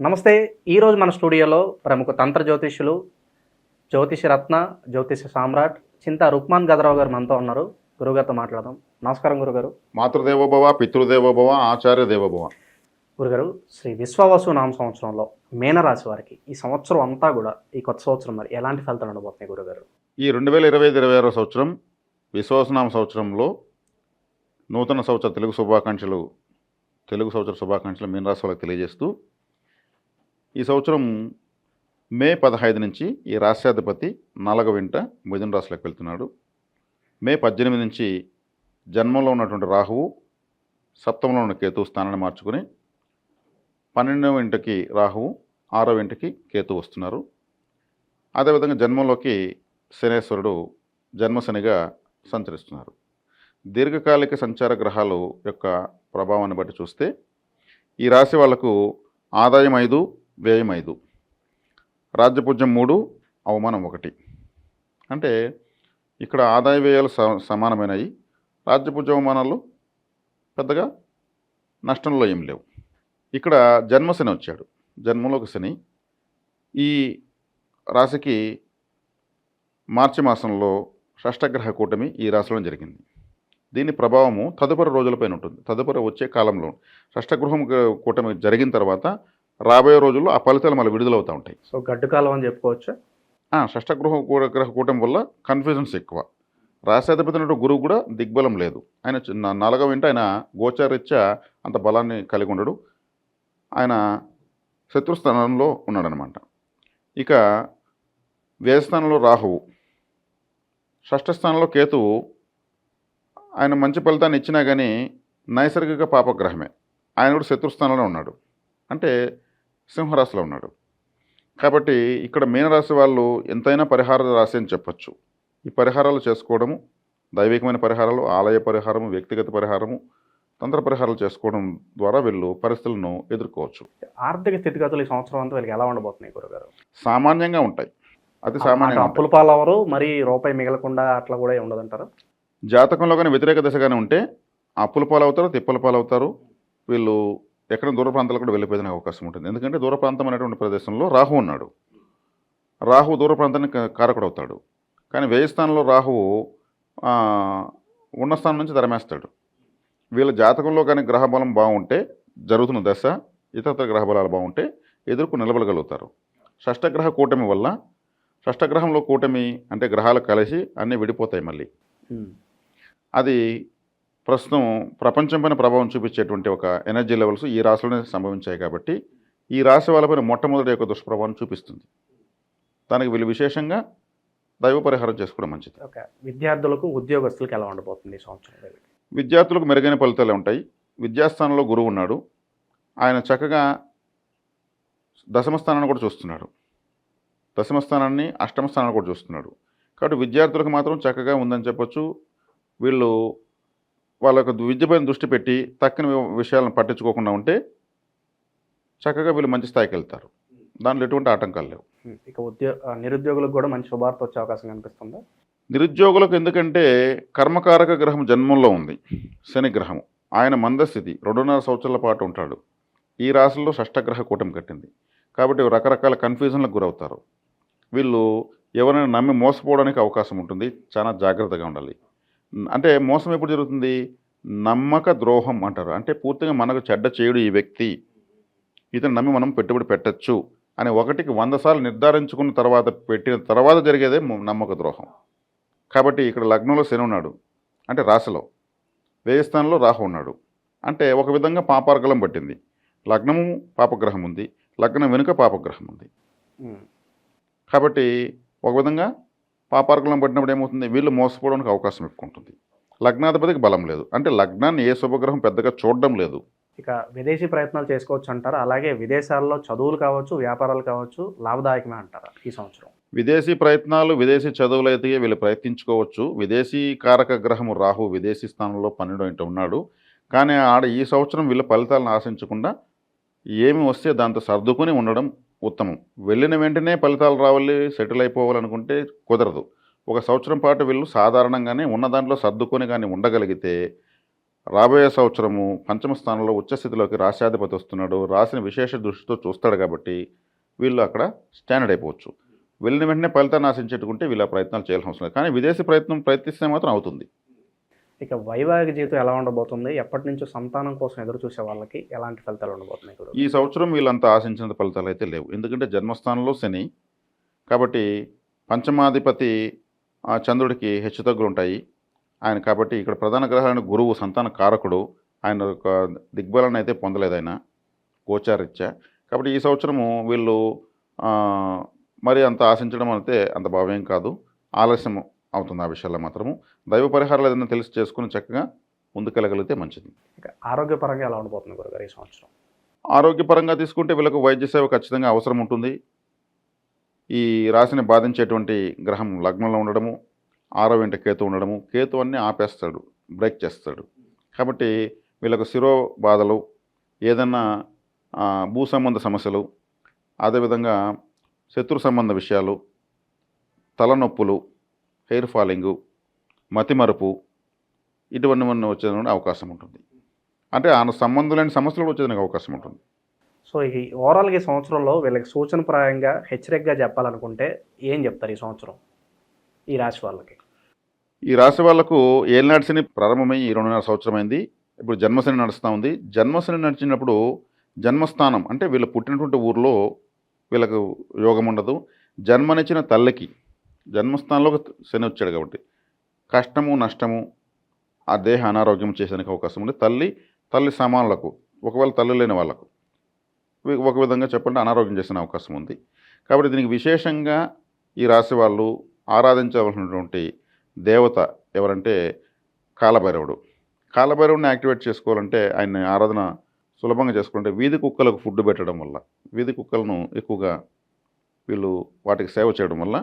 నమస్తే ఈరోజు మన స్టూడియోలో ప్రముఖ తంత్ర జ్యోతిష్యులు జ్యోతిష రత్న జ్యోతిష సామ్రాట్ చింత రుక్మాన్ గదరావు గారు మనతో ఉన్నారు. గురుగారితో మాట్లాడదాం. నమస్కారం గురుగారు మాతృదేవోభవ పితృదేవోభవ ఆచార్య దేవోభవ. గురుగారు శ్రీ విశ్వవసు నామ సంవత్సరంలో మీనరాశి వారికి ఈ సంవత్సరం అంతా కూడా ఈ కొత్త సంవత్సరం మరి ఎలాంటి ఫలితాలు ఉండబోతున్నాయి గురుగారు ఈ రెండు వేల ఇరవై ఐదు ఇరవై ఆరో సంవత్సరం విశ్వాసనామ సంవత్సరంలో నూతన సంవత్సర తెలుగు శుభాకాంక్షలు తెలుగు సంవత్సర శుభాకాంక్షలు మీనరాశి వాళ్ళకి తెలియజేస్తూ ఈ సంవత్సరం మే పదహైదు నుంచి ఈ రాశ్యాధిపతి నాలుగవ వెంట మిథున రాశిలోకి వెళ్తున్నాడు. మే పద్దెనిమిది నుంచి జన్మంలో ఉన్నటువంటి రాహువు సప్తమంలో ఉన్న కేతు స్థానాన్ని మార్చుకుని పన్నెండవ ఇంటికి రాహువు ఆరవ ఇంటికి కేతు వస్తున్నారు. అదేవిధంగా జన్మంలోకి శనేశ్వరుడు జన్మశనిగా సంచరిస్తున్నారు. దీర్ఘకాలిక సంచార గ్రహాలు యొక్క ప్రభావాన్ని బట్టి చూస్తే ఈ రాశి వాళ్ళకు ఆదాయం ఐదు వ్యయం ఐదు రాజ్యపూజ్యం మూడు అవమానం ఒకటి. అంటే ఇక్కడ ఆదాయ వ్యయాలు స- సమానమైనవి రాజ్యపూజ్య అవమానాలు పెద్దగా నష్టంలో ఏం లేవు. ఇక్కడ జన్మశని వచ్చాడు. జన్మలో ఒక శని. ఈ రాశికి మార్చి మాసంలో షష్టగ్రహ కూటమి ఈ రాశిలో జరిగింది. దీని ప్రభావము తదుపరి రోజులపైన ఉంటుంది. తదుపరి వచ్చే కాలంలో షష్టగృహం కూటమి జరిగిన తర్వాత రాబోయే రోజుల్లో ఆ ఫలితాలు మళ్ళీ విడుదలవుతూ ఉంటాయి. సో గడ్డు కాలం అని చెప్పుకోవచ్చు? ఆ, షష్టగృహ గ్రహ కూటమి వల్ల కన్ఫ్యూజన్స్ ఎక్కువ. రాశాధిపతి అయినటువంటి గురువు కూడా దిగ్బలం లేదు. ఆయన నాలుగవ ఇంట ఆయన గోచారీత్యా అంత బలాన్ని కలిగి ఉండడు. ఆయన శత్రుస్థానంలో ఉన్నాడనమాట ఇక వ్యయస్థానంలో రాహువు. షష్ఠస్థానంలో కేతువు. ఆయన మంచి ఫలితాన్ని ఇచ్చినా కానీ నైసర్గిక పాపగ్రహమే. ఆయన కూడా శత్రుస్థానంలో ఉన్నాడు. అంటే సింహరాశిలో ఉన్నాడు. కాబట్టి ఇక్కడ మీనరాశి వాళ్ళు ఎంతైనా పరిహార రాశి అని చెప్పొచ్చు. ఈ పరిహారాలు చేసుకోవడము దైవికమైన పరిహారాలు ఆలయ పరిహారము వ్యక్తిగత పరిహారము తంత్ర పరిహారాలు చేసుకోవడం ద్వారా వీళ్ళు పరిస్థితులను ఎదుర్కోవచ్చు. ఆర్థిక స్థితిగతులు ఈ సంవత్సరం అంతా వీళ్ళకి ఎలా ఉండబోతున్నాయి గురుగారు? సామాన్యంగా ఉంటాయి. అతి సామాన్యంగా. అప్పుల పాలవరు మరి రూపాయి మిగలకుండా అట్లా కూడా ఉండదంటారు? జాతకంలో కానీ వ్యతిరేక దశగానే ఉంటే అప్పుల పాలవుతారు తిప్పల పాలవుతారు. వీళ్ళు ఎక్కడ దూర ప్రాంతాలకు కూడా వెళ్ళిపోయేదానికి అవకాశం ఉంటుంది. ఎందుకంటే దూర ప్రాంతం అనేటువంటి ప్రదేశంలో రాహు ఉన్నాడు. రాహు దూర ప్రాంతానికి కారకుడు అవుతాడు కానీ వ్యయ స్థానంలో రాహువు ఉన్న స్థానం నుంచి ధరమేస్తాడు వీళ్ళ జాతకంలో కానీ గ్రహ బలం బాగుంటే జరుగుతున్న దశ ఇతర గ్రహ బలాలు బాగుంటే ఎదుర్కొ నిలబడగలుగుతారు. షష్టగ్రహ కూటమి వల్ల షష్టగ్రహంలో కూటమి అంటే గ్రహాలు కలిసి అన్నీ విడిపోతాయి మళ్ళీ. అది ప్రస్తుతం ప్రపంచం పైన ప్రభావం చూపించేటువంటి ఒక ఎనర్జీ లెవెల్స్ ఈ రాశిలోనే సంభవించాయి కాబట్టి ఈ రాశి వాళ్ళపైన మొట్టమొదటి యొక్క దుష్ప్రభావం చూపిస్తుంది. దానికి వీళ్ళు విశేషంగా దైవ పరిహారం చేసుకోవడం మంచిది. ఓకే. విద్యార్థులకు ఉద్యోగస్తులకు ఎలా ఉండబోతుంది సంవత్సరం విద్యార్థులకు మెరుగైన ఫలితాలు ఉంటాయి. విద్యాస్థానంలో గురువు ఉన్నాడు. ఆయన చక్కగా దశమ స్థానాన్ని కూడా చూస్తున్నాడు. దశమ స్థానాన్ని అష్టమ స్థానాన్ని కూడా చూస్తున్నాడు. కాబట్టి విద్యార్థులకు మాత్రం చక్కగా ఉందని చెప్పొచ్చు. వీళ్ళు వాళ్ళ యొక్క విద్యపైన దృష్టి పెట్టి తక్కిన విషయాలను పట్టించుకోకుండా ఉంటే చక్కగా వీళ్ళు మంచి స్థాయికి వెళ్తారు. దాంట్లో ఎటువంటి ఆటంకాలు లేవు. ఇక ఉద్యో ఆ, నిరుద్యోగులకు కూడా మంచి శుభార్త వచ్చే అవకాశం కనిపిస్తుందా? నిరుద్యోగులకు ఎందుకంటే కర్మకారక గ్రహం జన్మంలో ఉంది. శని గ్రహం ఆయన మందస్థితి. రెండున్నర సంవత్సరాల పాటు ఉంటాడు. ఈ రాశిలో షష్టగ్రహ కూటమి కట్టింది. కాబట్టి రకరకాల కన్ఫ్యూజన్లకు గురవుతారు. వీళ్ళు ఎవరైనా నమ్మి మోసపోవడానికి అవకాశం ఉంటుంది. చాలా జాగ్రత్తగా ఉండాలి. అంటే మోసం ఎప్పుడు జరుగుతుంది? నమ్మక ద్రోహం అంటారు. అంటే పూర్తిగా మనకు చెడ్డ చేయుడు ఈ వ్యక్తి. ఇతను నమ్మి మనం పెట్టుబడి పెట్టచ్చు అని ఒకటికి వంద సార్లు నిర్ధారించుకున్న తర్వాత పెట్టిన తర్వాత జరిగేదే నమ్మక ద్రోహం. కాబట్టి ఇక్కడ లగ్నంలో శని ఉన్నాడు. అంటే రాశిలో. వ్యయస్థానంలో రాహు ఉన్నాడు. అంటే ఒక విధంగా పాపార్గలం పట్టింది. లగ్నము పాపగ్రహం ఉంది. లగ్నం వెనుక పాపగ్రహం ఉంది. కాబట్టి ఒక విధంగా పాపార్గలం పట్టినప్పుడు ఏమవుతుంది? వీళ్ళు మోసపోవడానికి అవకాశం ఎక్కువ ఉంటుంది లగ్నాధిపతికి బలం లేదు. అంటే లగ్నాన్ని ఏ శుభగ్రహం పెద్దగా చూడడం లేదు. ఇక విదేశీ ప్రయత్నాలు చేసుకోవచ్చు అంటారా? అలాగే విదేశాల్లో చదువులు కావచ్చు వ్యాపారాలు కావచ్చు లాభదాయకమే అంటారా ఈ సంవత్సరం? విదేశీ ప్రయత్నాలు విదేశీ చదువులు అయితే వీళ్ళు ప్రయత్నించుకోవచ్చు. విదేశీ కారక గ్రహము రాహు విదేశీ స్థానంలో పన్నెండు ఇంట ఉన్నాడు. కానీ ఆడ ఈ సంవత్సరం వీళ్ళ ఫలితాలను ఆశించకుండా ఏమి వస్తే దాంతో సర్దుకొని ఉండడం ఉత్తమం. వెళ్ళిన వెంటనే ఫలితాలు రావాలి సెటిల్ అయిపోవాలనుకుంటే కుదరదు. ఒక సంవత్సరం పాటు వీళ్ళు సాధారణంగానే ఉన్న దాంట్లో సర్దుకొని కానీ ఉండగలిగితే రాబోయే సంవత్సరము పంచమ స్థానంలో ఉచ్చస్థితిలోకి రాశ్యాధిపతి వస్తున్నాడు. రాసిన విశేష దృష్టితో చూస్తాడు కాబట్టి వీళ్ళు అక్కడ స్టాండర్డ్ అయిపోవచ్చు. వెళ్ళిన వెంటనే ఫలితాన్ని ఆశించేట్టుకుంటే వీళ్ళ ప్రయత్నాలు చేయాల్సిన అవసరం లేదు. కానీ విదేశీ ప్రయత్నం ప్రయత్నిస్తే మాత్రం అవుతుంది. ఇక వైవాహిక జీవితం ఎలా ఉండబోతుంది? ఎప్పటి నుంచో సంతానం కోసం ఎదురు చూసే వాళ్ళకి ఎలాంటి ఫలితాలు ఉండబోతున్నాయి ఇప్పుడు ఈ సంవత్సరం వీళ్ళంతా ఆశించిన ఫలితాలు అయితే లేవు. ఎందుకంటే జన్మస్థానంలో శని. కాబట్టి పంచమాధిపతి చంద్రుడికి హెచ్చుతగ్గులు ఉంటాయి. ఆయన కాబట్టి ఇక్కడ ప్రధాన గ్రహాలను గురువు సంతాన కారకుడు ఆయన ఒక దిగ్బలాన్ని అయితే పొందలేదు ఆయన గోచారీత్యా. కాబట్టి ఈ సంవత్సరము వీళ్ళు మరి అంత ఆశించడం అయితే అంత భావ్యం కాదు. ఆలస్యము అవుతుంది ఆ విషయాల్లో మాత్రము దైవ పరిహారాలు ఏదైనా తెలిసి చేసుకుని చక్కగా ముందుకెళ్ళగలిగితే మంచిది. ఆరోగ్యపరంగా ఎలా ఉండబోతుంది గురుగారు ఈ సంవత్సరం? ఆరోగ్యపరంగా తీసుకుంటే వీళ్ళకు వైద్య సేవ ఖచ్చితంగా అవసరం ఉంటుంది. ఈ రాశిని బాధించేటువంటి గ్రహం లగ్నంలో ఉండడము ఆరో వెంట కేతు ఉండడము కేతు అన్నీ ఆపేస్తాడు బ్రేక్ చేస్తాడు. కాబట్టి వీళ్ళకు శిరో బాధలు ఏదన్నా భూ సంబంధ సమస్యలు అదేవిధంగా శత్రు సంబంధ విషయాలు తలనొప్పులు హెయిర్ ఫాలింగు మతిమరుపు ఇటువంటివన్నీ వచ్చేదానికి అవకాశం ఉంటుంది. అంటే ఆ సంబంధం లేని సమస్యలు వచ్చేదానికి అవకాశం ఉంటుంది. సో ఈ ఓవరాల్గా ఈ సంవత్సరంలో వీళ్ళకి సూచనప్రాయంగా హెచ్చరికగా చెప్పాలనుకుంటే ఏం చెప్తారు ఈ సంవత్సరం? ఈ రాశి వాళ్ళకి. ఈ రాశి వాళ్ళకు ఏలినాటి శని ప్రారంభమై ఈ రెండున్నర సంవత్సరం అయింది ఇప్పుడు జన్మశని నడుస్తూ ఉంది. జన్మశని నడిచినప్పుడు జన్మస్థానం అంటే వీళ్ళు పుట్టినటువంటి ఊర్లో వీళ్ళకు యోగం ఉండదు. జన్మనిచ్చిన తల్లికి జన్మస్థానంలో శని వచ్చాడు కాబట్టి. కష్టము నష్టము ఆ దేహ అనారోగ్యం చేసేందుకు అవకాశం ఉంది. తల్లి తల్లి సమానులకు ఒకవేళ తల్లి లేని వాళ్ళకు ఒక విధంగా చెప్పండి అనారోగ్యం చేసిన అవకాశం ఉంది. కాబట్టి దీనికి విశేషంగా ఈ రాశి వాళ్ళు ఆరాధించవలసినటువంటి దేవత ఎవరంటే కాలభైరవుడు. కాలభైరవుడిని యాక్టివేట్ చేసుకోవాలంటే ఆయన ఆరాధన సులభంగా చేసుకుంటే వీధి కుక్కలకు ఫుడ్ పెట్టడం వల్ల వీధి కుక్కలను ఎక్కువగా వీళ్ళు వాటికి సేవ చేయడం వల్ల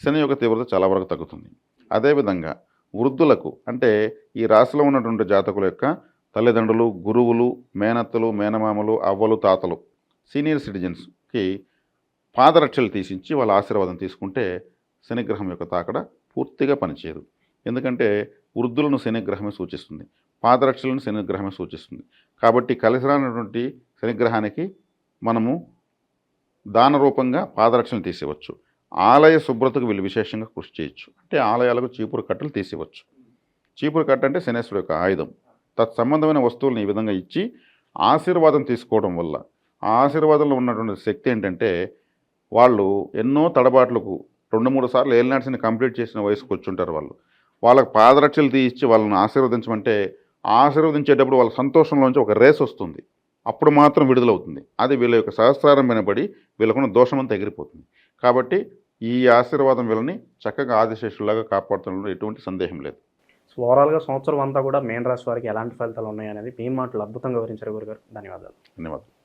శని యొక్క తీవ్రత చాలా వరకు తగ్గుతుంది. అదేవిధంగా వృద్ధులకు అంటే ఈ రాశిలో ఉన్నటువంటి జాతకుల యొక్క తల్లిదండ్రులు గురువులు మేనత్తలు మేనమామలు అవ్వలు తాతలు సీనియర్ సిటిజన్స్కి పాదరక్షలు తీసించి వాళ్ళ ఆశీర్వాదం తీసుకుంటే శనిగ్రహం యొక్క తాకడ పూర్తిగా పనిచేయదు. ఎందుకంటే వృద్ధులను శనిగ్రహమే సూచిస్తుంది. పాదరక్షలను శనిగ్రహమే సూచిస్తుంది. కాబట్టి కలిసి రానటువంటి శనిగ్రహానికి మనము దాన రూపంగా పాదరక్షలు తీసేవచ్చు ఆలయ శుభ్రతకు వీళ్ళు విశేషంగా కృషి చేయొచ్చు. అంటే ఆలయాలకు చీపురు కట్టలు తీసివచ్చు చీపురు కట్ట అంటే శనేశ్వరుడు యొక్క ఆయుధం. తత్సంబంధమైన వస్తువులను ఈ విధంగా ఇచ్చి ఆశీర్వాదం తీసుకోవడం వల్ల ఆ ఆశీర్వాదంలో ఉన్నటువంటి శక్తి ఏంటంటే వాళ్ళు ఎన్నో తడబాట్లకు రెండు మూడు సార్లు ఏలినాడ్స్ని కంప్లీట్ చేసిన వయసుకు వచ్చుంటారు వాళ్ళు. వాళ్ళకి పాదరక్షలు తీయించి వాళ్ళని ఆశీర్వదించమంటే ఆశీర్వదించేటప్పుడు వాళ్ళ సంతోషంలోంచి ఒక రేస్ వస్తుంది. అప్పుడు మాత్రం విడుదలవుతుంది. అది వీళ్ళ యొక్క సహస్రారం వినబడి వీళ్ళకున్న దోషమంతా ఎగిరిపోతుంది. కాబట్టి ఈ ఆశీర్వాదం వీళ్ళని చక్కగా ఆదిశేషులాగా కాపాడుతుండడంలో ఎటువంటి సందేహం లేదు. సో ఓవరాల్గా సంవత్సరం అంతా కూడా మేన్ రాశి వారికి ఎలాంటి ఫలితాలు ఉన్నాయి అనేది మీ మాటలు అద్భుతంగా వివరించారు గురుగారు. ధన్యవాదాలు. ధన్యవాదాలు.